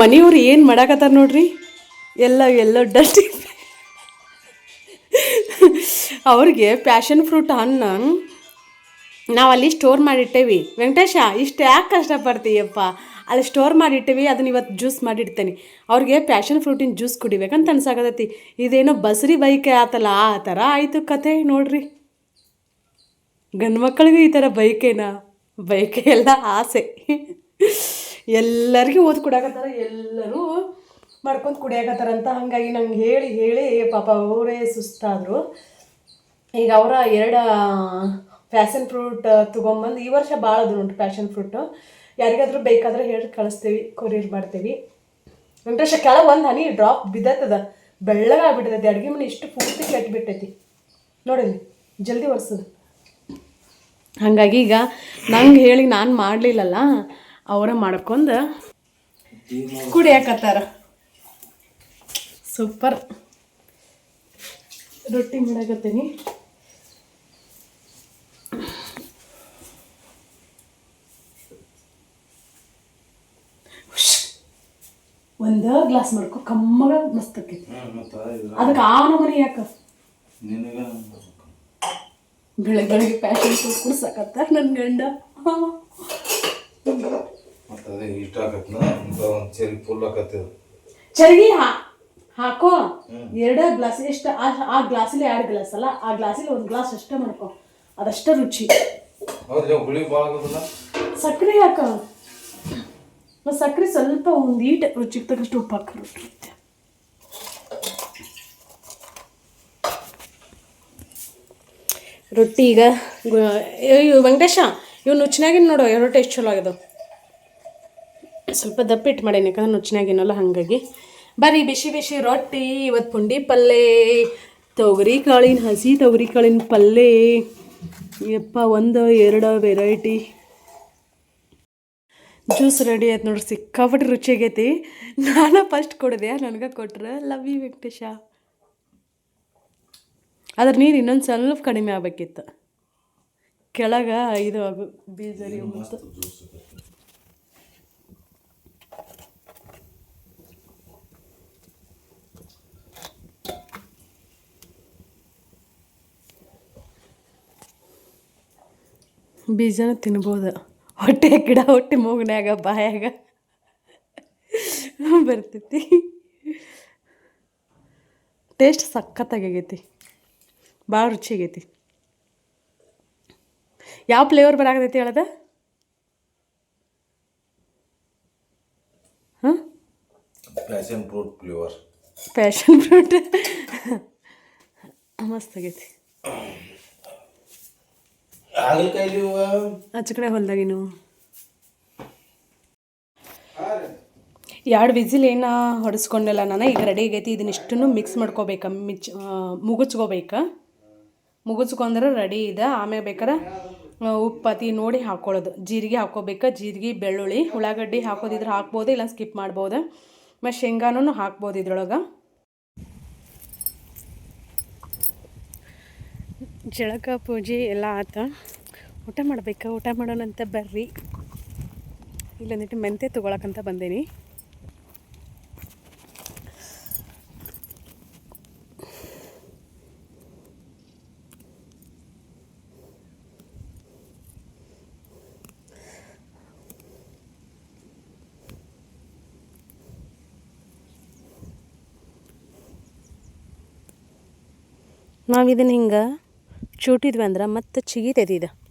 ಮನೆಯವ್ರು ಏನು ಮಾಡಾಕತ್ತಾರ ನೋಡ್ರಿ? ಎಲ್ಲ ಎಲ್ಲ ಡಸ್ಟ್ ಅವ್ರಿಗೆ ಪ್ಯಾಷನ್ ಫ್ರೂಟ್ ಹಣ್ಣು ನಾವು ಅಲ್ಲಿ ಸ್ಟೋರ್ ಮಾಡಿಟ್ಟೇವಿ. ವೆಂಕಟೇಶ, ಇಷ್ಟು ಯಾಕೆ ಕಷ್ಟಪಡ್ತೀಯಪ್ಪ? ಅಲ್ಲಿ ಸ್ಟೋರ್ ಮಾಡಿಟ್ಟೇವಿ, ಅದನ್ನ ಇವತ್ತು ಜ್ಯೂಸ್ ಮಾಡಿಡ್ತೇನೆ. ಅವ್ರಿಗೆ ಪ್ಯಾಷನ್ ಫ್ರೂಟಿನ ಜ್ಯೂಸ್ ಕುಡಿಬೇಕಂತ ಅನ್ಸಾಕತೈತಿ ಇದೇನೋ ಬಸರಿ ಬೈಕೆ ಆತಲ್ಲ, ಆ ಥರ ಆಯಿತು ಕತೆ ನೋಡ್ರಿ. ಗಂಡು ಮಕ್ಕಳಿಗೂ ಈ ಥರ ಬೈಕೇನಾ ಬೈಕೆ ಎಲ್ಲ ಆಸೆ. ಎಲ್ಲರಿಗೂ ಓದಿ ಕೊಡಾಕತ್ತಾರ ಎಲ್ಲರೂ ಮಾಡ್ಕೊಂಡು ಕುಡಿಯಾಕತ್ತಾರಂತ ಹಾಗಾಗಿ ನಂಗೆ ಹೇಳಿ ಹೇಳಿ ಪಾಪ ಅವರೇ ಸುಸ್ತಾದರು. ಈಗ ಅವರ ಎರಡು ಪ್ಯಾಷನ್ ಫ್ರೂಟ್ ತೊಗೊಂಬಂದು ಈ ವರ್ಷ ಭಾಳ ಅದು ಉಂಟು ಪ್ಯಾಷನ್ ಫ್ರೂಟು. ಯಾರಿಗಾದ್ರೂ ಬೇಕಾದ್ರೆ ಹೇಳಿ, ಕಳಿಸ್ತೀವಿ, ಕೊರಿಯರ್ ಮಾಡ್ತೀವಿ. ವೆಂಕಟೇಶ, ಕೆಳಗೆ ಒಂದು ಹನಿ ಡ್ರಾಪ್ ಬಿದ್ದತ್ತದ ಬೆಳ್ಳಗಾಗ್ಬಿಟ್ಟೈತಿ ಅಡುಗೆ ಮನೆ ಇಷ್ಟು ಪೂರ್ತಿ ಕೆಟ್ಬಿಟ್ಟೈತಿ. ನೋಡಿರಿ, ಜಲ್ದಿ ಒರೆಸೋದು. ಹಾಗಾಗಿ ಈಗ ನಂಗೆ ಹೇಳಿ ನಾನು ಮಾಡಲಿಲ್ಲಲ್ಲ ಅವರ ಮಾಡ್ಕೊಂಡು ಕುಡಿಯಾಕತ್ತಾರ. ಸೂಪರ್. ರೊಟ್ಟಿ ಮಾಡಾಕತ್ತೀನಿ. ಒಂದ ಗ್ಲಾಸ್ ಮಾಡ್ಕೊ ಕಮ್ಮಗ ಮಸ್ತ್ ಆಕೈತಿ. ಅದಕ್ಕೆ ಆ ನಮನಿ ಯಾಕ? ಬೆಳಗ್ಗೆ ಬೆಳಗ್ಗೆ ಪ್ಯಾಶನ್ ಕುಡ್ಸಕತ್ತಾರ ಕುಡ್ಸಕತ್ತ ನನ್ನ ಗಂಡ. ಅದೇ ಇಷ್ಟ ಆಗತ್ನ ಒಂದು ಚೆರಿ ಫುಲ್ ಆಕತ್ತದ ಚರ್ಗಿ ಹಾ ಹಾಕೋ. ಎರಡು ಗ್ಲಾಸ್ ಎಷ್ಟು ಆ ಆ ಗ್ಲಾಸಲ್ಲಿ ಎರಡು ಗ್ಲಾಸ್ ಅಲ್ಲ ಆ ಗ್ಲಾಸಲ್ಲಿ ಒಂದು ಗ್ಲಾಸ್ ಅಷ್ಟೇ ಮಾಡ್ಕೊ. ಅದಷ್ಟೇ ರುಚಿ. ಹೌದ್ರಿ ಹುಳಿ ಭಾಳ ಆಗೋದಿಲ್ಲ? ಸಕ್ಕರೆ ಹಾಕ ಮತ್ತು ಸಕ್ಕರೆ ಸ್ವಲ್ಪ ಒಂದು ಈಟ್ ರುಚಿಗೆ ತಕ್ಕಷ್ಟು ಉಪ್ಪು ಹಾಕಿ ರೊಟ್ಟಿ ರೊಟ್ಟಿ ಈಗ ಗು- ಇವ್ ವೆಂಕಟೇಶ ಇವ್ನು ನುಚ್ಚಿನಾಗಿನ ನೋಡು ರೊಟ್ಟಿ ಎಷ್ಟು ಚಲೋ ಆಗ್ಯದ. ಸ್ವಲ್ಪ ದಪ್ಪ ಇಟ್ಟು ಮಾಡೇನಿ ಯಾಕಂದ್ರೆ ನುಚ್ಚಿನಾಗಿನಲ್ಲ ಹಾಗಾಗಿ. ಬರೀ ಬಿಸಿ ಬಿಸಿ ರೊಟ್ಟಿ ಇವತ್ತು ಪುಂಡಿ ಪಲ್ಲೆ ತೊಗರಿ ಕಾಳಿನ ಹಸಿ ತೊಗರಿ ಕಾಳಿನ ಪಲ್ಲೆ. ಯಪ್ಪ ಒಂದು ಎರಡು ವೆರೈಟಿ ಜ್ಯೂಸ್ ರೆಡಿ ಆಯ್ತು ನೋಡ್ರಿ ಸಿಕ್ಕಾಪಟ್ಟೆ ರುಚಿಯಾಗೈತಿ ನಾನು ಫಸ್ಟ್ ಕೊಡಿದೆ ನನಗೆ ಕೊಟ್ರೆ ಲವ್ ಯು ವೆಂಕಟೇಶ. ಅದ್ರ ನೀರು ಇನ್ನೊಂದು ಸ್ವಲ್ಪ ಕಡಿಮೆ ಆಗಬೇಕಿತ್ತು. ಕೆಳಗೆ ಇದು ಆಗು ಬೀಜ ಬೀಜನ ತಿನ್ಬೋದು. ಹೊಟ್ಟೆ ಗಿಡ ಹೊಟ್ಟೆ ಮೂಗ್ನ್ಯಾಗ ಬಾಯಾಗ ಬರ್ತೈತಿ. ಟೇಸ್ಟ್ ಸಖತ್ತಾಗೈತಿ ಭಾಳ ರುಚಿ ಆಗೈತಿ. ಯಾವ ಫ್ಲೇವರ್ ಬರಾಕತೈತಿ ಹೇಳದ? ಹಾಂ? Passion fruit flavour passion fruit ಮಸ್ತ್ ಆಗೈತಿ. ಹಾಗಲಕಾಯಿ ಆಚೆ ಕಡೆ ಹೊಲ್ದಾಗಿನು ಎರಡು ವಿಸಿಲ್ ಏನು ಹೊಡೆಸ್ಕೊಂಡಲ್ಲ ನಾನು? ಈಗ ರೆಡಿ ಆಗೈತಿ. ಇದನ್ನಿಷ್ಟನ್ನು ಮಿಕ್ಸ್ ಮಾಡ್ಕೋಬೇಕು. ಮಿಚ್ ಮುಗುಚ್ಕೋಬೇಕು. ಮುಗುಚ್ಕೊಂಡ್ರೆ ರೆಡಿ ಇದೆ. ಆಮೇಲೆ ಬೇಕಾರೆ ಉಪ್ಪು ಅತಿ ನೋಡಿ ಹಾಕ್ಕೊಳ್ಳೋದು ಜೀರಿಗೆ ಹಾಕ್ಕೋಬೇಕು ಜೀರಿಗೆ ಬೆಳ್ಳುಳ್ಳಿ ಉಳ್ಳಾಗಡ್ಡಿ ಹಾಕೋದಿದ್ರೆ ಹಾಕ್ಬೋದು ಇಲ್ಲ ಸ್ಕಿಪ್ ಮಾಡ್ಬೋದು. ಮತ್ತು ಶೇಂಗಾನು ಹಾಕ್ಬೋದು ಇದ್ರೊಳಗೆ. ಜಳಕ ಪೂಜೆ ಎಲ್ಲ ಆತ. ಊಟ ಮಾಡಬೇಕು? ಊಟ ಮಾಡೋಣಂತ ಬರ್ರಿ. ಇಲ್ಲೊಂದಿಟ್ಟು ಮೆಂತೆ ತೊಗೊಳಕಂತ ಬಂದೇನಿ. ನಾವು ಇದನ್ನ ಹಿಂಗೆ ಚೂಟಿದ್ವಿ ಅಂದ್ರೆ ಮತ್ತೆ ಚಿಗಿತೈತಿ ಇದು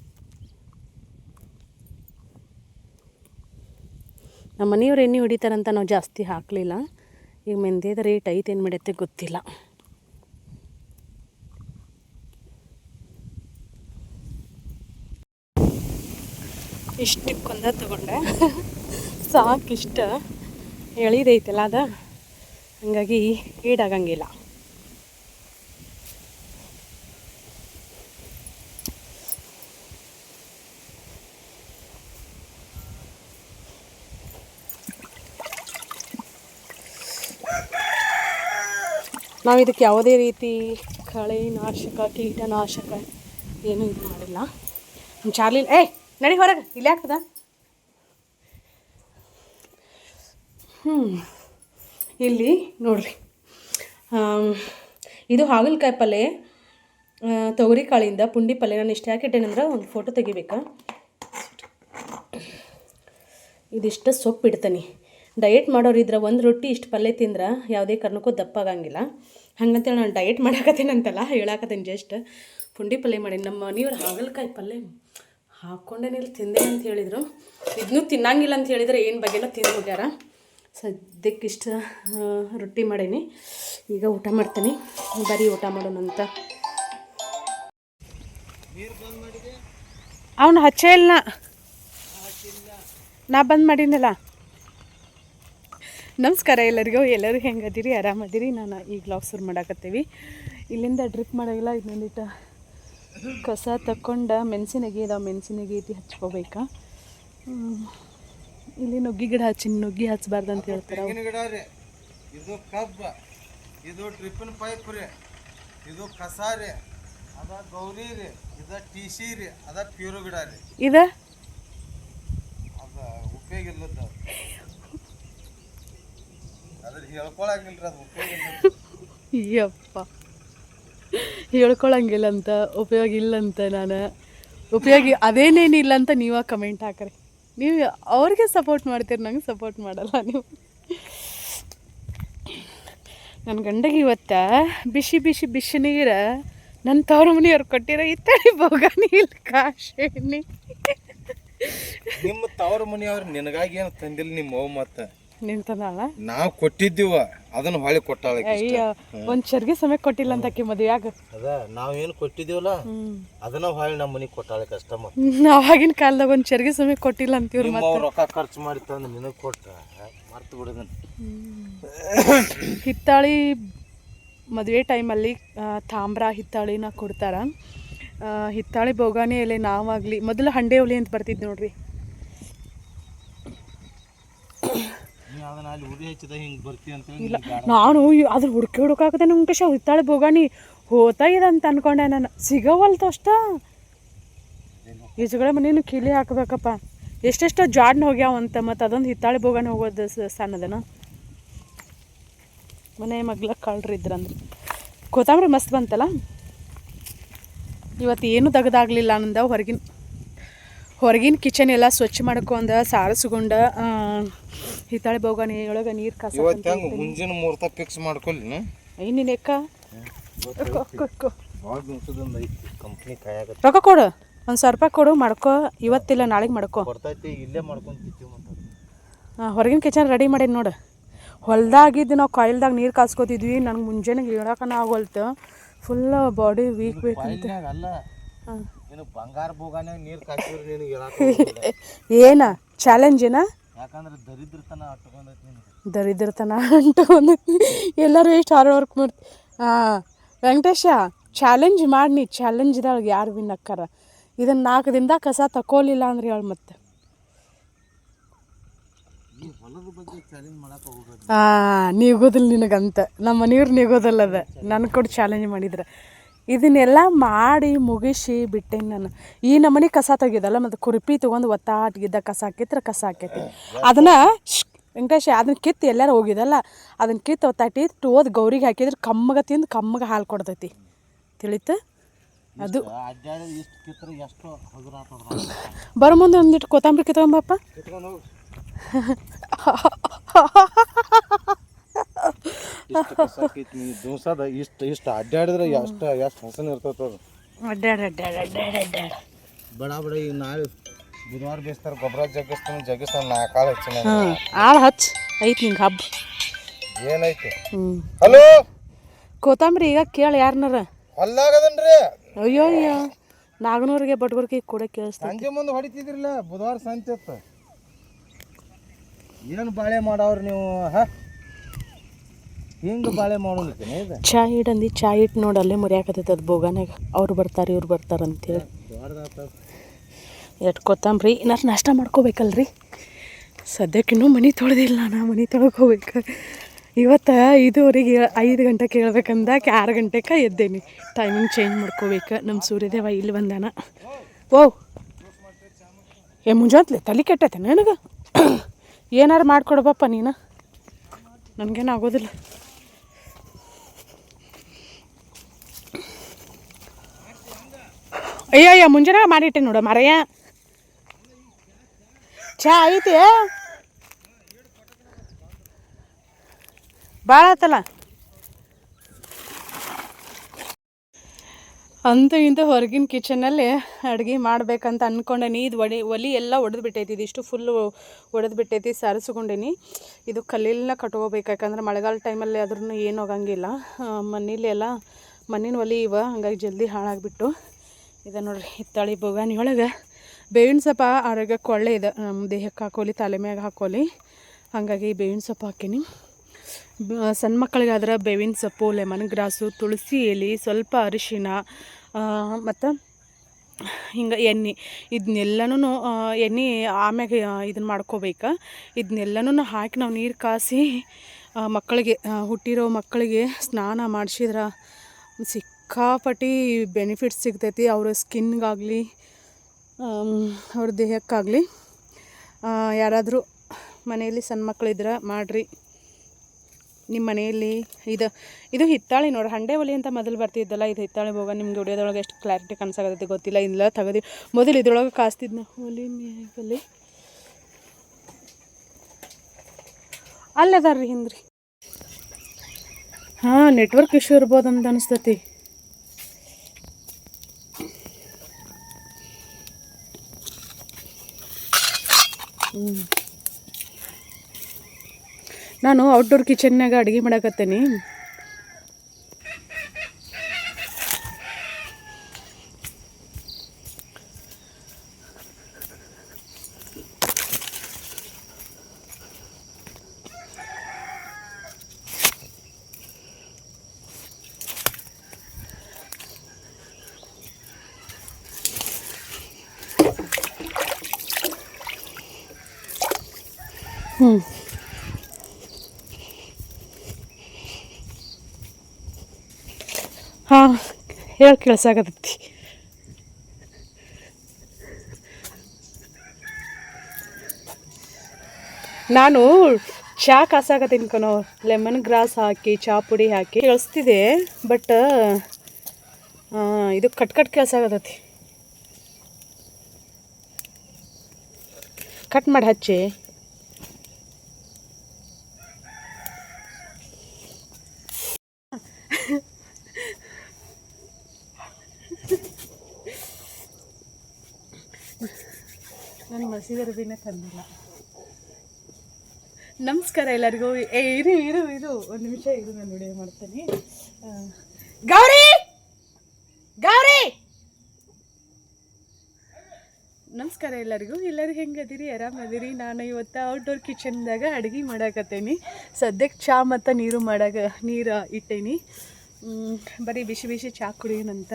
ನಮ್ಮ ಮನೆಯವ್ರು ಎಣ್ಣೆ ಹೊಡಿತಾರಂತ ನಾವು ಜಾಸ್ತಿ ಹಾಕಲಿಲ್ಲ. ಈಗ ಮೆಂದೇದ ರೇಟ್ ಐತೆ ಏನು ಮಾಡೈತೆ ಗೊತ್ತಿಲ್ಲ. ಇಷ್ಟಕ್ಕೊಂದ ತಗೊಂಡೆ. ಸಾಕಿಷ್ಟ ಎಳಿದೈತಲ್ಲ ಅದ. ಹಾಗಾಗಿ ಈಡಾಗಂಗಿಲ್ಲ. ನಾವು ಇದಕ್ಕೆ ಯಾವುದೇ ರೀತಿ ಕಳೆ ನಾಶಕ ಕೀಟನಾಶಕ ಏನೂ ಇದು ಮಾಡಿಲ್ಲ. ನಮ್ಮ ಚಾರ್ಲಿ ಏಯ್ ನಡಿ ಹೊರಗೆ, ಇಲ್ಲಿ ಆಗ್ತದ ಹ್ಞೂ ಇಲ್ಲಿ ನೋಡ್ರಿ. ಇದು ಹಾಗಲಕಾಯಿ ಪಲ್ಯ ತೊಗರಿ ಕಾಳಿಂದ ಪುಂಡಿ ಪಲ್ಯ ನಾನು ಇಷ್ಟು ಯಾಕೆ ಇಟ್ಟೇನಂದ್ರೆ ಒಂದು ಫೋಟೋ ತೆಗಿಬೇಕಾ? ಇದಿಷ್ಟು ಸೊಪ್ಪು ಇಡ್ತೀನಿ. ಡಯಟ್ ಮಾಡೋರು ಇದ್ರೆ ಒಂದು ರೊಟ್ಟಿ ಇಷ್ಟು ಪಲ್ಯ ತಿಂದ್ರೆ ಯಾವುದೇ ಕಾರಣಕ್ಕೂ ದಪ್ಪ ಆಗಂಗಿಲ್ಲ ಹಂಗಂತೇಳಿ ನಾನು ಡಯಟ್ ಮಾಡಾಕತ್ತೇನಂತಲ್ಲ, ಹೇಳಾಕತ್ತೀನಿ ಜಸ್ಟ್ ಪುಂಡಿ ಪಲ್ಯ ಮಾಡೀನಿ. ನಮ್ಮ ಮನೆಯವ್ರು ಹಾಗಲಕಾಯಿ ಪಲ್ಯ ಹಾಕ್ಕೊಂಡೇನಿಲ್ಲ ತಿಂದೆ ಅಂತ ಹೇಳಿದರು. ಇದನ್ನೂ ತಿನ್ನಂಗಿಲ್ಲ ಅಂತ ಹೇಳಿದರೆ ಏನು ಬಗ್ಗೆನೋ ತಿಂದು ಹೋಗ್ಯಾರ. ಸದ್ಯಕ್ಕೆ ಇಷ್ಟು ರೊಟ್ಟಿ ಮಾಡೀನಿ. ಈಗ ಊಟ ಮಾಡ್ತೀನಿ. ಬರೀ ಊಟ ಮಾಡೋಣಂತ ಅವನು ಹಚ್ಚೇ ಇಲ್ಲ. ನಾ ಬಂದ್ ಮಾಡೀನಲ್ಲ ನಮಸ್ಕಾರ ಎಲ್ಲರಿಗೂ. ಎಲ್ಲರೂ ಹೆಂಗದಿರಿ ಆರಾಮದಿರಿ ನಾನು ಈ ವ್ಲಾಗ್ ಶುರು ಮಾಡಾಕತ್ತೀವಿ. ಇಲ್ಲಿಂದ ಡ್ರಿಪ್ ಮಾಡೋಗಿಲ್ಲ ಇನ್ನೊಂದಿಟ್ಟು ಕಸ ತಕ್ಕೊಂಡು ಮೆಣಸಿನಗಿ ಇದಾವೆ ಮೆಣಸಿನಗಿ ಐತಿ ಹಚ್ಕೋಬೇಕಾ. ಇಲ್ಲಿ ನುಗ್ಗಿ ಗಿಡ ಹಚ್ಚಿ ನುಗ್ಗಿ ಹಚ್ಚಬಾರ್ದು ಅಂತ ಹೇಳ್ತಾರೆ ಇದು ಕಬ್ಬ. ಇದು ಡ್ರಿಪ್ಪಿನ ಪೈಪ್ ರೀ. ಇದು ಕಸ ರೀ. ಅದ ಗೌರಿ ರೀ. ಇದ ಟಿ ಸಿ ರೀ. ಅದ ಪ್ಯೂರು ಗಿಡ ರೀ. ಇದು? ಅದ ಉಪಯೋಗ ಇಲ್ಲದ ಅದ್ರ ಹೇಳ್ಕೊಳಂಗಿಲ್ರಿ ಅದು ಉಪಯೋಗ ಇಲ್ಲ ಯಪ್ಪ ಹೇಳ್ಕೊಳಂಗಿಲ್ಲ ಅಂತ ಉಪಯೋಗ ಇಲ್ಲ ಅಂತ. ನಾನು ಉಪಯೋಗ ಅದೇನೇನಿಲ್ಲ ಅಂತ ನೀವ ಕಮೆಂಟ್ ಹಾಕ್ರಿ. ನೀವು ಅವ್ರಿಗೆ ಸಪೋರ್ಟ್ ಮಾಡ್ತೀರಿ ನಂಗೆ ಸಪೋರ್ಟ್ ಮಾಡಲ್ಲ ನೀವು. ನನ್ನ ಗಂಡಗೆ ಇವತ್ತ ಬಿಸಿ ಬಿಸಿ ಬಿಸಿ ನೀರು ನನ್ನ ತವ್ರ ಮನೆಯವ್ರು ಕೊಟ್ಟಿರೋ ಇತ್ತಡಿ ಬೋಗಾನಿ ಇಲ್ಲ ಕಾಶೇನಿ ನಿಮ್ಮ ತವ್ರ ಮನೆಯವ್ರು ನಿನಗಾಗಿ ಏನು ತಂದಿಲ್ಲ ನಿಮ್ಮ ಅವ್ವ ಮತ್ತ? ನಿಂತನಲ್ಲ? ನಾವು ಕೊಟ್ಟಿದ್ದೀವ ಅದನ್ನ ಹೊಳಿ ಕೊಟ್ಟಾಳ ಒಂದ್ ಅಯ್ಯ ಒಂದು ಚರ್ಗಿ ಸಮಯ ಕೊಟ್ಟಿಲ್ಲ ಅಂತ ಆಕಿ ಆಗ. ಅದ ನಾವೇನು ಕೊಟ್ಟಿದ್ದೀವಲ್ಲ ಅದನ್ನ ಹೊಳಿ ನಮ್ಮ ಮನೆಗೆ ಕೊಟ್ಟಾಳ ಕಸ್ಟಮರ್ ಅವಾಗಿನ ಕಾಲದಾಗ ಒಂದ್ ಚರ್ಗಿ ಸಮಯ ಕೊಟ್ಟಿಲ್ಲ ಅಂತೀವ್ರಿ ರೊಕ್ಕ ಖರ್ಚು ಮಾಡಿ ತಂದು ನಿನಗೆ ಕೊಟ್ಟ ಮರ್ತು ಬಿಡದನ್. ಹಿತ್ತಾಳಿ ಮದುವೆ ಟೈಮಲ್ಲಿ ತಾಮ್ರ ಹಿತ್ತಾಳಿನ ಕೊಡ್ತಾರ. ಹಿತ್ತಾಳಿ ಬೋಗಾನೆ ಎಲೆ ನಾವಾಗಲಿ ಮೊದಲು ಹಂಡೆ ಹುಲಿ ಅಂತ ಬರ್ತಿದ್ದು ನೋಡ್ರಿ ನೀ ಅದನ್ನ ಅಲ್ಲಿ ಉರಿ ಹಚ್ಚಿದ ಹಿಂಗೆ ಬರ್ತಿ ಅಂತ ಇಲ್ಲ ನಾನು ಅದ್ರ ಹುಡುಕಿ ಹುಡುಕಾಕತ್ತೆ ಕಷ ಹಿತ್ತಾಳಿ ಬೋಗಾಣಿ ಹೋತಾ ಇದೆ ಅಂತ ಅನ್ಕೊಂಡೆ ನಾನು. ಸಿಗವಲ್ತು ಅಷ್ಟ? ಈಜುಗಳ ಮನೇನು ಕೀಲಿ ಹಾಕಬೇಕಪ್ಪ. ಎಷ್ಟೆಷ್ಟೋ ಜಾಡ್ನ ಹೋಗ್ಯಾವಂತ ಮತ್ತು ಅದೊಂದು ಹಿತ್ತಾಳೆ ಬೋಗಾಣಿ ಹೋಗೋದು ಸಣ್ಣದನ. ಮನೆ ಮಗ್ಲ ಕಳ್ರಿ ಇದ್ರಂದ್ರೆ. ಕೊತ್ತಂಬರಿ ಮಸ್ತ್ ಬಂತಲ್ಲ? ಇವತ್ತು ಏನು ತೆಗೆದಾಗಲಿಲ್ಲ ನಂದ ಹೊರಗಿನ ಹೊರಗಿನ ಕಿಚನ್ ಎಲ್ಲ ಸ್ವಚ್ಛ ಮಾಡ್ಕೊಂಡ ಸಾರಸ್ಕೊಂಡ ಹಿತಾಳೆ ಹಿತ್ತಾಳೆ ಬೋಗಣಿ ಒಳಗೆ ನೀರು ಕಸ ಮುಂಜಾನೆ ಮೂರ್ತ ಮುಹೂರ್ತ ಫಿಕ್ಸ್ ಮಾಡ್ಕೊಳ್ಳಿ ಐನಿನ ಎಕ್ಕ? ರೊಕ್ಕ ಕೊಡು ಒಂದು ಸಾವಿರ ರೂಪಾಯಿ ಕೊಡು ಮಾಡ್ಕೊ ಇವತ್ತಿಲ್ಲ ನಾಳೆಗೆ ಮಾಡ್ಕೊ. ಇಲ್ಲೇ ಆ, ಹೊರಗಿನ ಕಿಚನ್ ರೆಡಿ ಮಾಡೀನಿ ನೋಡು. ಹೊಲ್ದಾಗಿದ್ದು ನಾವು ಕಾಯಿಲ್ದಾಗ ನೀರು ಕಾಸ್ಕೋತಿದ್ವಿ ನನಗೆ ಮುಂಜಾನೆ ಹೇಳಕ್ಕನ ಆಗೋಲ್ತು ಫುಲ್ ಬಾಡಿ ವೀಕ್ ವೀಕ್ ಅಂತ. ಅಲ್ಲ ಬಂಗಾರ ಬೋಗಾನ್ಯಾಗ ನೀರು ಕಾಸಿದ್ರೆ ನಿನಗೆ ಹೇಳಾಕ ಏನ? ಚಾಲೆಂಜ್ ಏನ? ಯಾಕಂದ್ರೆ ದರಿದ್ರತನ ಅಟ್ಕೊಂಡೈತಿ ನಿನಗೆ. ದರಿದ್ರತನ ಅಂಟು ಎಲ್ಲರೂ ಎಷ್ಟು ಹಾರ್ಡ್ ವರ್ಕ್ ಮಾಡ್ತಿ ಹಾಂ ವೆಂಕಟೇಶ ಚಾಲೆಂಜ್ ಮಾಡಿ ಚಾಲೆಂಜ್ ಚಾಲೆಂಜ್ದಾಗ ಯಾರು ವಿನ್ ಅಕ್ಕಾರ? ಇದನ್ನು ನಾಲ್ಕು ದಿನದಾಗ ಕಸ ತಕೋಲಿಲ್ಲ ಅಂದ್ರೆ ಹೇಳಿ ಮತ್ತೆ. ಹಾಂ ನೀಗೋದಿಲ್ಲ ನಿನಗಂತ. ನಮ್ಮ ಮನೆಯವ್ರು ನೀಗೋದಲ್ಲದ. ಅದ ನನ್ನ ಕೊಟ್ಟು ಚಾಲೆಂಜ್ ಮಾಡಿದ್ರೆ. ಇದನ್ನೆಲ್ಲ ಮಾಡಿ ಮುಗಿಸಿ ಬಿಟ್ಟೇನಿ ನಾನು. ಈ ನಮ್ಮನೆ ಕಸ ತೆಗಿಯೋದಲ್ಲ ಮತ್ತು ಕುರ್ಪಿ ತೊಗೊಂಡು ಒತ್ತಾಟ್ಗಿದ್ದ ಕಸ ಹಾಕಿದ್ರೆ ಕಸ ಹಾಕೈತಿ ಅದನ್ನು ವೆಂಕಟೇಶ ಅದನ್ನ ಕಿತ್ತು ಎಲ್ಲರೂ ಹೋಗಿದಲ್ಲ ಅದನ್ನ ಕಿತ್ತು ಒತ್ತಾಟಿ ಟೋದ್ ಗೌರಿಗೆ ಹಾಕಿದ್ರೆ ಕಮ್ಮಗ ತಿಂದು ಕಮ್ಮಗ ಹಾಲು ಕೊಡ್ತೈತಿ. ತಿಳಿತು? ಅದು ಬರೋ ಮುಂದೆ ಒಂದಿಟ್ಟು ಕೊತ್ತಂಬರಿ ಕಿತ್ಕೊಂಬಪ್ಪ ದಿವ್ಸದ ಇಷ್ಟು ಇಷ್ಟು ಅಡ್ಡಾಡಿದ್ರೆ ಎಷ್ಟು ಎಷ್ಟು ಹಸನ್ ಇರ್ತೈತೆ ಅದು ಅಡ್ಡಾಡ ಅಡ್ಡಾಡ ಅಡ್ಡಾಡ ಅಡ್ಡಾಡ. ಬಡ ಬಡ ಈಗ ನಾಳೆ ಬುಧವಾರ ಬೇಯಿಸ್ತಾರೆ ಗೊಬ್ಬರ ಜಗ್ಗಿಸ್ತಾನೆ ಜಗ್ಗಿಸ್ತಾನೆ ನಾ ಹೆಚ್ಚಿನ ಹಾಂ ಆಳು ಹಚ್. ಐತಿ ನಿಂಗೆ ಹಬ್ಬ ಏನೈತಿ? ಹಲೋ? ಕೊತ್ತಂಬರಿ ಈಗ ಕೇಳಿ ಯಾರನ್ನಾರ ಹೊಲ್ಲಾಗದನ್ರಿ ಅಯ್ಯೋ ಅಯ್ಯೋ. ನಾಗನೂರಿಗೆ ಬಟ್ಗರ್ಗೆ ಕೂಡ ಕೇಳಿಸ್ತಾರೆ ಸಂಜೆ ಮುಂದೆ ಹೊಡಿತಿದ್ರಲ್ಲ ಬುಧವಾರ ಸಂಜೆ ಹೊತ್ತು. ಏನು ಬಾಳೆ ಮಾಡವ್ರಿ ನೀವು ಹ? ಹಿಂಗೆ ಬಾಳೆ ಮಾಡೋದಕ್ಕೆ ಇದು? ಚಾ ಇಡಂದು, ಚಾ ಇಟ್ಟು ನೋಡಿ ಅಲ್ಲೇ ಮುರಿಯಾಕತ್ತೈತೆ ಅದು ಬೋಗಾನಾಗ ಅವ್ರು ಬರ್ತಾರೆ, ಇವ್ರು ಬರ್ತಾರೆ ಅಂತೇಳಿ. ಎಟ್ ಕೊತ್ತಂಬ್ರಿ ನಾನು ನಾಷ್ಟ ಮಾಡ್ಕೋಬೇಕಲ್ರಿ? ಸದ್ಯಕ್ಕೆ ಇನ್ನೂ ಮನೆ ತೊಳೆದಿಲ್ಲ ನಾ, ಮನೆ ತೊಳ್ಕೋಬೇಕು. ಇವತ್ತು ಐದುವರೆಗೆ ಐದು ಗಂಟೆ ಕೇಳ್ಬೇಕಂದಾಕೆ ಆರು ಗಂಟೆಗೆ ಎದ್ದೇನಿ. ಟೈಮಿಂಗ್ ಚೇಂಜ್ ಮಾಡ್ಕೋಬೇಕು. ನಮ್ಮ ಸೂರ್ಯದೇವ ಇಲ್ಲಿ ಬಂದಾನ. ಓ! ಏ ಮುಂಜಾತ್ಲೆ ತಲೆ ಕೆಟ್ಟೈತೆ ನನಗೆ. ಏನಾರು ಮಾಡಿಕೊಡ್ಬಪ್ಪ ನೀನು. ನನಗೇನು ಆಗೋದಿಲ್ಲ. ಅಯ್ಯೋ ಅಯ್ಯೋ, ಮುಂಜಾನೆ ಮಾಡಿಟ್ಟೆ ನೋಡು ಮರೆಯ. ಚಾ ಐತಿ? ಭಾಳ ಆತಲ್ಲ? ಅಂತೂ ಇಂತೂ ಹೊರಗಿನ ಕಿಚನಲ್ಲಿ ಅಡುಗೆ ಮಾಡ್ಬೇಕಂತ ಅಂದ್ಕೊಂಡೇನಿ ಇದು ಒಡಿ, ಒಲಿ ಎಲ್ಲ ಒಡೆದು ಬಿಟ್ಟೈತಿ. ಇದಿಷ್ಟು ಫುಲ್ಲು ಒಡೆದು ಬಿಟ್ಟೈತಿ, ಸಾರಿಸ್ಕೊಂಡೇನಿ. ಇದು ಕಲ್ಲಿಲ್ಲ ಕಟ್ಕೋಬೇಕು. ಯಾಕಂದ್ರೆ ಮಳೆಗಾಲ ಟೈಮಲ್ಲಿ ಆದ್ರೂ ಏನು ಹೋಗಂಗಿಲ್ಲ ಮನೇಲಿ ಮಣ್ಣಿನ ಒಲಿ ಇವ. ಹಂಗಾಗಿ ಜಲ್ದಿ ಹಾಳಾಗಿಬಿಟ್ಟು ಇದು ನೋಡ್ರಿ, ಹಿತ್ತಾಳಿ ಬೊಗಾನಿ ಒಳಗೆ. ಬೇವಿನ ಸೊಪ್ಪ ಆರೋಗ್ಯಕ್ಕೆ ಒಳ್ಳೆ ಇದೆ. ನಮ್ಮ ದೇಹಕ್ಕೆ ಹಾಕೋಲಿ, ತಲೆ ಮ್ಯಾಗ ಹಾಕೋಲಿ. ಹಾಗಾಗಿ ಬೇವಿನ ಸೊಪ್ಪು ಹಾಕೀನಿ. ಸಣ್ಣ ಮಕ್ಕಳಿಗಾದ್ರೆ ಬೇವಿನ ಸೊಪ್ಪು, ಲೆಮನ್ ಗ್ರಾಸು, ತುಳಸಿ ಎಲೆ, ಸ್ವಲ್ಪ ಅರಿಶಿನ ಮತ್ತು ಹಿಂಗೆ ಎಣ್ಣೆ. ಇದನ್ನೆಲ್ಲನೂ ಎಣ್ಣೆ ಆಮ್ಯಾಗ ಇದನ್ನು ಮಾಡ್ಕೋಬೇಕು. ಇದನ್ನೆಲ್ಲನೂ ಹಾಕಿ ನಾವು ನೀರು ಕಾಸಿ ಮಕ್ಕಳಿಗೆ ಹುಟ್ಟಿರೋ ಮಕ್ಕಳಿಗೆ ಸ್ನಾನ ಮಾಡಿಸಿದ್ರೆ ಸಿಕ್ಕಾಪಟ್ಟಿ ಬೆನಿಫಿಟ್ಸ್ ಸಿಗ್ತೈತಿ, ಅವ್ರ ಸ್ಕಿನ್ಗಾಗಲಿ ಅವ್ರ ದೇಹಕ್ಕಾಗಲಿ. ಯಾರಾದರೂ ಮನೆಯಲ್ಲಿ ಸಣ್ಣ ಮಕ್ಕಳಿದ್ರೆ ಮಾಡಿರಿ. ನಿಮ್ಮ ಮನೆಯಲ್ಲಿ ಇದು ಇದು ಹಿತ್ತಾಳೆ ನೋಡಿ ಹಂಡೆ ಒಲೆ ಅಂತ ಮೊದಲು ಬರ್ತಿದ್ದಲ್ಲ, ಇದು ಹಿತ್ತಾಳೆ ಹೋಗ ನಿಮ್ಗೆ ಹೊಡಿಯೋದ್ರೊಳಗೆ ಎಷ್ಟು ಕ್ಲಾರಿಟಿ ಕಾಣಿಸಾಗತ್ತೆ ಗೊತ್ತಿಲ್ಲ ಇಲ್ಲ ತೆಗೆದು ಮೊದಲು ಇದ್ರೊಳಗೆ ಕಾಸ್ತಿದ್ನ. ಒಲಿ ಮೇಲೆ ಅಲ್ಲದಾರ್ರಿ ಹಿಂದ್ರಿ. ಹಾಂ ನೆಟ್ವರ್ಕ್ ಇಶ್ಯೂ ಇರ್ಬೋದು ಅಂತ ಅನಿಸ್ತತಿ. ನಾನು ಔಟ್ಡೋರ್ ಕಿಚನ್ನಾಗ ಅಡುಗೆ ಮಾಡಕತ್ತೇನಿ ಹ್ಞೂ ಹಾಂ ಹೇಳಿ ಕೇಳ್ಸಾಕತ್ತೈತಿ ನಾನು ಚಹಾ ಕಾಸಾಕತ್ತೀನಿ ಕಣೋ. ಲೆಮನ್ ಗ್ರಾಸ್ ಹಾಕಿ ಚಹಾ ಪುಡಿ ಹಾಕಿ. ಕೇಳಿಸ್ತಿದೆ ಬಟ್ ಇದು ಕಟ್ ಕಟ್ ಕೇಳ್ಸಾಕತ್ತೈತಿ ಕಟ್ ಮಾಡಿ ಹಚ್ಚಿ. ಮಸೀದಿ ತಂದಿಲ್ಲ. ನಮಸ್ಕಾರ ಎಲ್ಲರಿಗೂ. ಏ, ಇರು ಇರು ಇರು. ಒಂದು ನಿಮಿಷ ಇರು, ನಾನು ವಿಡಿಯೋ ಮಾಡ್ತೀನಿ. ಗೌರಿ! ಗೌರಿ! ನಮಸ್ಕಾರ ಎಲ್ಲರಿಗೂ. ಎಲ್ಲರೂ ಹೆಂಗದಿರಿ? ಆರಾಮದಿರಿ? ನಾನು ಇವತ್ತು ಔಟ್ಡೋರ್ ಕಿಚನ್ದಾಗ ಅಡುಗೆ ಮಾಡಾಕತ್ತೇನಿ. ಸದ್ಯಕ್ಕೆ ಚಹಾ ಮತ್ತು ನೀರು ಮಾಡಾಕ ನೀರು ಇಟ್ಟೇನಿ. ಬರೀ ಬಿಸಿ ಬಿಸಿ ಚಹಾ ಕುಡಿಯೋಣಂತ.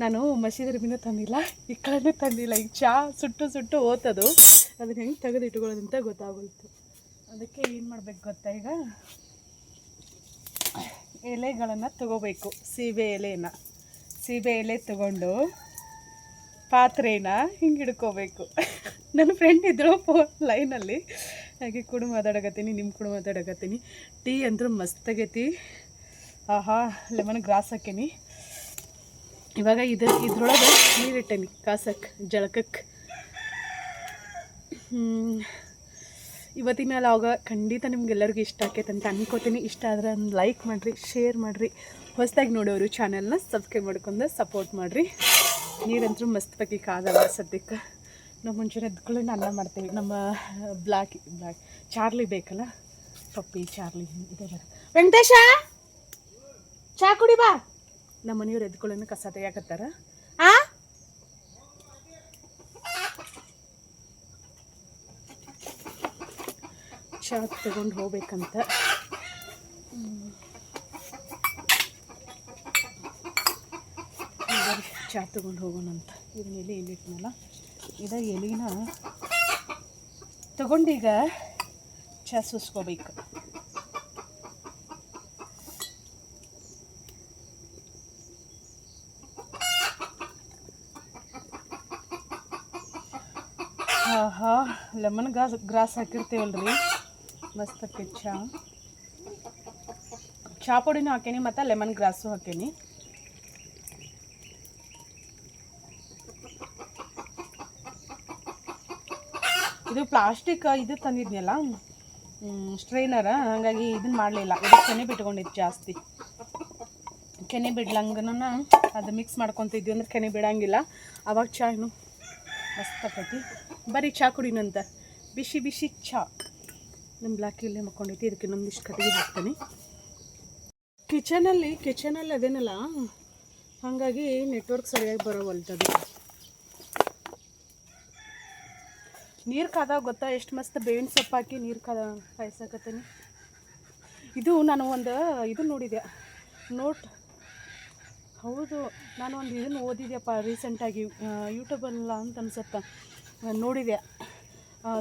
ನಾನು ಮಸೀದಿ ಅರ್ಬಿನೂ ತಂದಿಲ್ಲ, ಈ ಕಡೆನೇ ತಂದಿಲ್ಲ. ಈಗ ಚಾ ಸುಟ್ಟು ಸುಟ್ಟು ಓತದು ಅದನ್ನ ಹೆಂಗೆ ತೆಗೆದು ಇಟ್ಕೊಳ್ಳೋದಂತ ಗೊತ್ತಾಗೋಯ್ತು. ಅದಕ್ಕೆ ಏನು ಮಾಡ್ಬೇಕು ಗೊತ್ತಾ ಈಗ? ಎಲೆಗಳನ್ನು ತಗೋಬೇಕು. ಸೀಬೆ ಎಲೆನ. ಸೀಬೆ ಎಲೆ ತಗೊಂಡು ಪಾತ್ರೆನ ಹಿಂಗೆ ಹಿಡ್ಕೋಬೇಕು. ನನ್ನ ಫ್ರೆಂಡ್ ಇದ್ರು ಫೋನ್ ಲೈನಲ್ಲಿ ಹಾಗೆ ಕೂಡ ಮಾತಾಡಕತ್ತೀನಿ ನಿಮ್ಮ ಕೂಡ ಮಾತಾಡಕತ್ತೀನಿ. ಟೀ ಅಂತೂ ಮಸ್ತಾಗೈತಿ ಆಹಾ ಲೆಮನ್ ಗ್ರಾಸ್ ಹಾಕೀನಿ ಇವಾಗ ಇದು ಇದ್ರೊಳಗೆ ನೀರಿಟ್ಟೇನಿ ಕಾಸಕ್ಕೆ ಜಳಕಕ್ಕೆ ಇವತ್ತಿನ ಲಾಗ ಖಂಡಿತ ನಿಮ್ಗೆಲ್ಲರಿಗೂ ಇಷ್ಟ ಆಕೈತೆ ಅಂತ ಅನ್ಕೋತೀನಿ. ಇಷ್ಟ ಆದರೆ ಒಂದು ಲೈಕ್ ಮಾಡಿರಿ ಶೇರ್ ಮಾಡಿರಿ. ಹೊಸದಾಗಿ ನೋಡೋರು ಚಾನೆಲ್ನ ಸಬ್ಸ್ಕ್ರೈಬ್ ಮಾಡ್ಕೊಂಡು ಸಪೋರ್ಟ್ ಮಾಡಿರಿ. ನೀರಂತೂ ಮಸ್ತ್ ಬಗ್ಗೆ ಕಾದಲ್ಲ ಸದ್ಯಕ್ಕೆ. ನಾವು ಮುಂಚೆ ಎದ್ಕೊಳ್ಳಿ ಅನ್ನ ಮಾಡ್ತೀವಿ. ನಮ್ಮ ಬ್ಲಾಕ್ ಬ್ಲಾಕ್, ಚಾರ್ಲಿ ಬೇಕಲ್ಲ? ಪಪ್ಪಿ, ಚಾರ್ಲಿ, ಇದೆ ಬೇಡ. ವೆಂಕಟೇಶ! ಚಾ ಕುಡಿ ಬಾ. ನಮ್ಮ ಮನೆಯವ್ರು ಎದ್ಕೊಳ್ಳೋನು ಕಸ ತೆಗಿಯಾಕತ್ತಾರ. ಆ? ಚಾ ತಗೊಂಡು ಹೋಗ್ಬೇಕಂತ. ಚಹಾ ತಗೊಂಡು ಹೋಗೋಣಂತ. ಇದನ್ನ ಎಲೆ ಎಲ್ಲಿಟ್ನಲ್ಲ ಇದ ಎಲೆನ ತಗೊಂಡೀಗ ಚಾ ಸುಸ್ಕೋಬೇಕು. ಆಹಾ ಲೆಮನ್ ಗ್ರಾಸ್ ಗ್ರಾಸ್ ಹಾಕಿರ್ತೀವಲ್ರಿ. ಮಸ್ತ್ ಆಕೈತಿ ಚಾ. ಚಹಾ ಪುಡಿನೂ ಹಾಕೇನಿ ಮತ್ತು ಲೆಮನ್ ಗ್ರಾಸು ಹಾಕೇನಿ. ಇದು ಪ್ಲಾಸ್ಟಿಕ್, ಇದು ತಂದಿದ್ನಲ್ಲ ಸ್ಟ್ರೈನರ, ಹಾಗಾಗಿ ಇದನ್ನ ಮಾಡಲಿಲ್ಲ. ಇದು ಕೆನೆ ಬಿಟ್ಕೊಂಡಿದ್ದು ಜಾಸ್ತಿ. ಕೆನೆ ಬಿಡ್ಲಂಗನ ಅದು ಮಿಕ್ಸ್ ಮಾಡ್ಕೊತಿದ್ವಿ ಅಂದ್ರೆ ಕೆನೆ ಬಿಡಂಗಿಲ್ಲ. ಅವಾಗ ಚಾ ಮಸ್ತ್ ಕಟ್ಟಿ ಬರೀ ಚಾ ಕುಡಿನಂತ. ಬಿಸಿ ಬಿಸಿ ಚಾ. ನಮ್ಮ ಬ್ಲ್ಯಾಕ್ ಇಲ್ಲೇ ಮಕ್ಕೊಂಡೈತಿ, ಇದಕ್ಕೆ ನಮ್ದಿಷ್ಟು ಕಟ್ಟಿಗೆ ಹಾಕ್ತೀನಿ. ಕಿಚನಲ್ಲಿ ಕಿಚನಲ್ಲಿ ಅದೇನಲ್ಲ, ಹಾಗಾಗಿ ನೆಟ್ವರ್ಕ್ ಸರಿಯಾಗಿ ಬರೋವಲ್ತದು ನೀರು ಕಾದ ಗೊತ್ತಾ, ಎಷ್ಟು ಮಸ್ತ್ ಬೇವಿನ ಸೊಪ್ಪು ಹಾಕಿ ನೀರು ಕಾದ ಕಾಯಿಸಕತ್ತೀನಿ ಇದು ನಾನು ಒಂದು, ಇದು ನೋಡಿದೆ ನೋಟ್ ಹೌದು ನಾನು ಒಂದು ಇದನ್ನು ಓದಿದೆಯಪ್ಪ ರೀಸೆಂಟಾಗಿ ಯೂಟ್ಯೂಬಲ್ಲ ಅಂತ ಅನ್ಸುತ್ತೆ ನೋಡಿದೆ.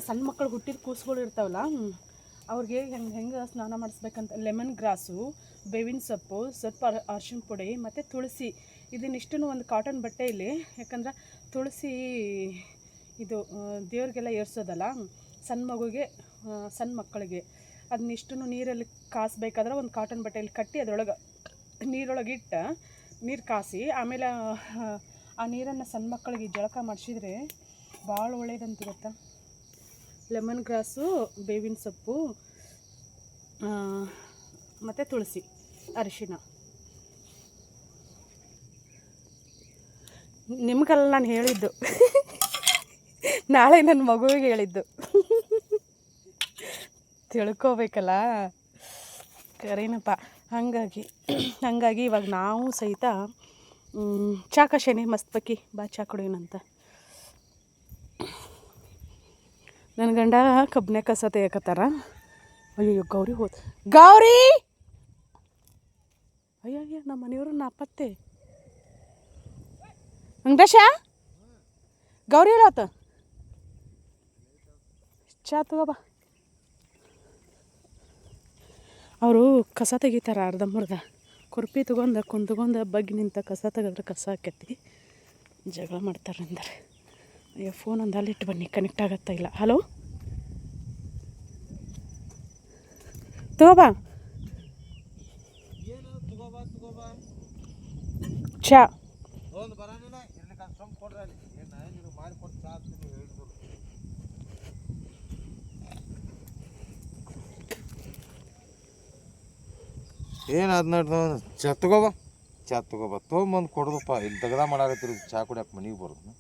ಸಣ್ಣ ಮಕ್ಕಳು ಹುಟ್ಟಿದ ಕೂಸುಗಳು ಇರ್ತಾವಲ್ಲ ಅವ್ರಿಗೆ ಹೆಂಗೆ ಹೆಂಗೆ ಸ್ನಾನ ಮಾಡಿಸ್ಬೇಕಂತ, ಲೆಮನ್ ಗ್ರಾಸು, ಬೇವಿನ ಸೊಪ್ಪು ಸ್ವಲ್ಪ ಅರ್ಶಿನ ಪುಡಿ, ಮತ್ತು ತುಳಸಿ. ಇದನ್ನಿಷ್ಟೂ ಒಂದು ಕಾಟನ್ ಬಟ್ಟೆಯಲ್ಲಿ ಯಾಕಂದ್ರೆ ತುಳಸಿ ಇದು ದೇವ್ರಿಗೆಲ್ಲ ಏರ್ಸೋದಲ್ಲ ಸಣ್ಣ ಮಗುಗೆ ಸಣ್ಣ ಮಕ್ಕಳಿಗೆ. ಅದನ್ನಿಷ್ಟು ನೀರಲ್ಲಿ ಕಾಸಬೇಕಾದ್ರೆ ಒಂದು ಕಾಟನ್ ಬಟ್ಟೆಯಲ್ಲಿ ಕಟ್ಟಿ ಅದರೊಳಗೆ, ನೀರೊಳಗೆ ಇಟ್ಟು ನೀರು ಕಾಸಿ ಆಮೇಲೆ ಆ, ನೀರನ್ನು ಸಣ್ಣ ಮಕ್ಕಳಿಗೆ ಜಳಕ ಮಾಡಿಸಿದ್ರೆ ಭಾಳ ಒಳ್ಳೇದಂತ ಗೊತ್ತಾ? ಲೆಮನ್ ಗ್ರಾಸು ಬೇವಿನ ಸೊಪ್ಪು ಮತ್ತು ತುಳಸಿ ಅರಿಶಿನ. ನಿಮಗೆಲ್ಲ ನಾನು ಹೇಳಿದ್ದು. ನಾಳೆ ನನ್ನ ಮಗುವಿಗೆ ಹೇಳಿದ್ದು. ತಿಳ್ಕೋಬೇಕಲ್ಲ. ಕರೇನಪ್ಪ ಹಾಗಾಗಿ ಹಾಗಾಗಿ ಇವಾಗ ನಾವು ಸಹಿತ ಚಾಕಶೇನಿ ಮಸ್ತ್ ಬಕ್ಕಿ, ಬಾ ಚಾ ಕುಡಿಯೋಣಂತ. ನನ್ನ ಗಂಡ ಕಬ್ಬನೆ ಕಸ ತೆಗಕತ್ತಾರ ಅಯ್ಯೋ ಗೌರಿ ಹೋದ. ಗೌರಿ! ಅಯ್ಯೋ ಅಯ್ಯೋ ನಮ್ಮ ಮನೆಯವರು ನಾಪತ್ತೆ ವೆಂಕಟೇಶ ಗೌರಿ ಎಲ್ಲಾತ ಚಾ ತಗೋಬಾ ಅವರು ಕಸ ತೆಗಿತಾರೆ ಅರ್ಧಂಬರ್ಧ ಕುರ್ಪಿ ತೊಗೊಂಡು ಕುಂತ್ಕೊಂಡು ಬಗ್ಗಿ ನಿಂತ ಕಸ ತೆಗೆದ್ರೆ ಕಸ ಆಕೈತಿ. ಜಗಳ ಮಾಡ್ತಾರೆ ಅಂದರೆ. ಅಯ್ಯೋ ಫೋನ್ ಒಂದು ಅಲ್ಲಿಟ್ಟು ಬನ್ನಿ ಕನೆಕ್ಟ್ ಆಗತ್ತಾ ಇಲ್ಲ. ಹಲೋ ತಗೋಬಾ. ಚಾ ಒಂದು ಬರಾನಿಲ್ಲ ಇರ್ಲಿಕ್ಕೆ ಅದು ಸುಮ್ ಕೊಡ್ರಿ ಅಲ್ಲಿ ಏನು ನಾನು ಚತ್ತಗೋಬ ಚಾ ಅದು ತಗೋಬಾ. ತೊಗೊಂಬಂದು ಕೊಡೋದಪ್ಪ. ಇಲ್ಲಿ ತೆಗ್ದ ಮಾಡಾಕತ್ತೀರಿ. ಚಾ ಕುಡಿಯಕ್ಕೆ ಮನೆಗೆ ಬರೋದು.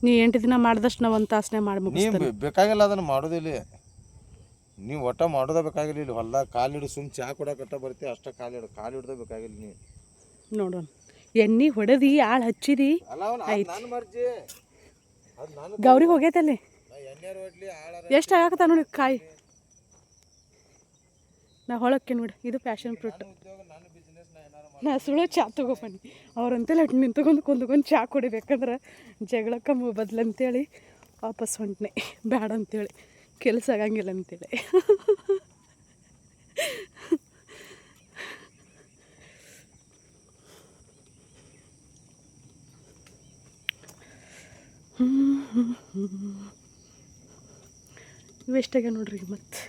ನೀ ಎಂಟು ದಿನ ಮಾಡಿದಷ್ಟು ನಾವು ಒಂದು ತಾಸನೆ ಮಾಡಿ ನೀವು ಬೇಕಾಗಿಲ್ಲ ಅದನ್ನು ಮಾಡೋದಿಲ್ಲ ನೀವು ಒಟ್ಟ ಮಾಡೋದೇ ಬೇಕಾಗಿಲ್ಲ ಇಲ್ಲಿ. ಹೊಲ್ದಾಗ ಕಾಲಿಡು ಸುಮ್ಮನೆ ಚಾ ಕುಡಕಟ್ಟ ಬರ್ತೀವಿ ಅಷ್ಟೇ ಕಾಲು ಕಾಲಿಡ್ದ ಬೇಕಾಗಿಲ್ಲ ನೀವು ನೋಡೋಣ. ಎಣ್ಣೆ ಹೊಡೆದಿ ಆಳು ಹಚ್ಚಿದಿ. ಅದು ಅದು ಗೌರಿ ಹೋಗೈತಲ್ಲಿ ಎಷ್ಟು ಆಗತ್ತ ನೋಡಿ ಕಾಯಿ. ನಾ ಹೊಳಕ್ಕೆ ನೋಡಿ, ಇದು ಫ್ಯಾಷನ್ ಫ್ರೂಟ್. ನಾ ಏನಾರ ಚಾ ಸುಳ್ಳು ಚಾ ಲಟ್ ನಿಂತ್ಕೊಂಡು ಕುಂತ್ಕೊಂಡು ಚಾ ಕುಡಿಬೇಕಂದ್ರೆ ಜಗಳಕ್ಕೆ ಬದ್ಲಂತೇಳಿ ವಾಪಸ್ ಹೊಂಟ್ನೆ. ಬೇಡ ಅಂತೇಳಿ. ಕೆಲಸ ಆಗಂಗಿಲ್ಲ ಅಂತೇಳಿ. ಇವೆಷ್ಟಾಗ ನೋಡ್ರಿ ಮತ್ತೆ?